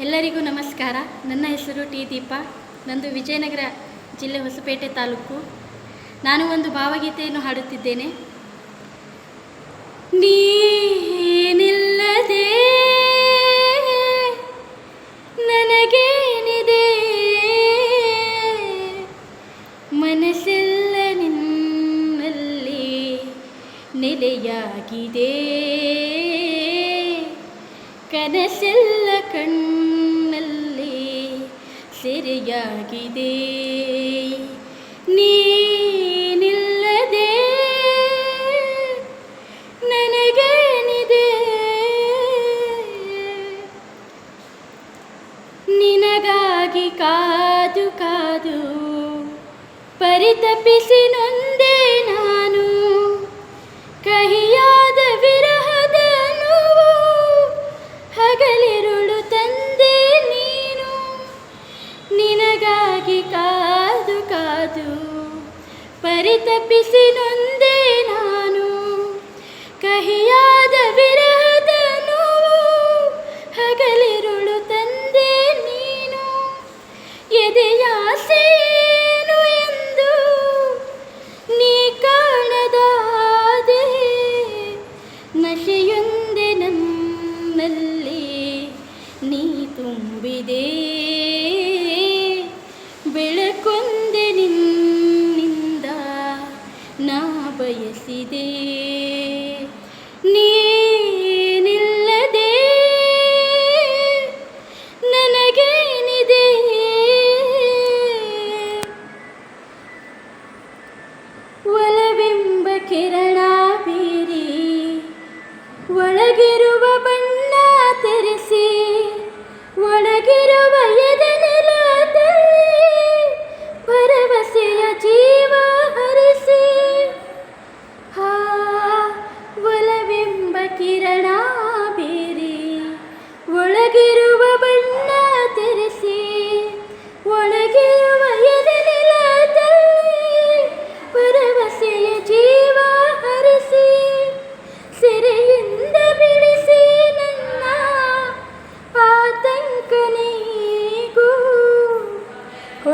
ಎಲ್ಲರಿಗೂ ನಮಸ್ಕಾರ. ನನ್ನ ಹೆಸರು ಟಿ ದೀಪ. ನಂದು ವಿಜಯನಗರ ಜಿಲ್ಲೆ ಹೊಸಪೇಟೆ ತಾಲೂಕು. ನಾನು ಒಂದು ಭಾವಗೀತೆಯನ್ನು ಹಾಡುತ್ತಿದ್ದೇನೆ. ನೀನಿಲ್ಲದೆ ನನಗೇನಿದೆ? ಮನಸ್ಸೆಲ್ಲ ನಿನ್ನಲ್ಲಿ ನೆಲೆಯಾಗಿದೆ. ಕನಸೆಲ್ಲ ಕಣ್ಣಲ್ಲಿ ಸೆರೆಯಾಗಿದೆ. ನೀನಿಲ್ಲದೆ ನನಗೇನಿದೆ? ನಿನಗಾಗಿ ಕಾದು ಕಾದು ಪರಿತಪಿಸಿ ನೊಂದೆ ನಾನು. ಕಹಿಯಾದ ಪರಿತಪಿಸಿ ನೊಂದೆ ചെറുവയതിൽ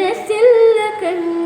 and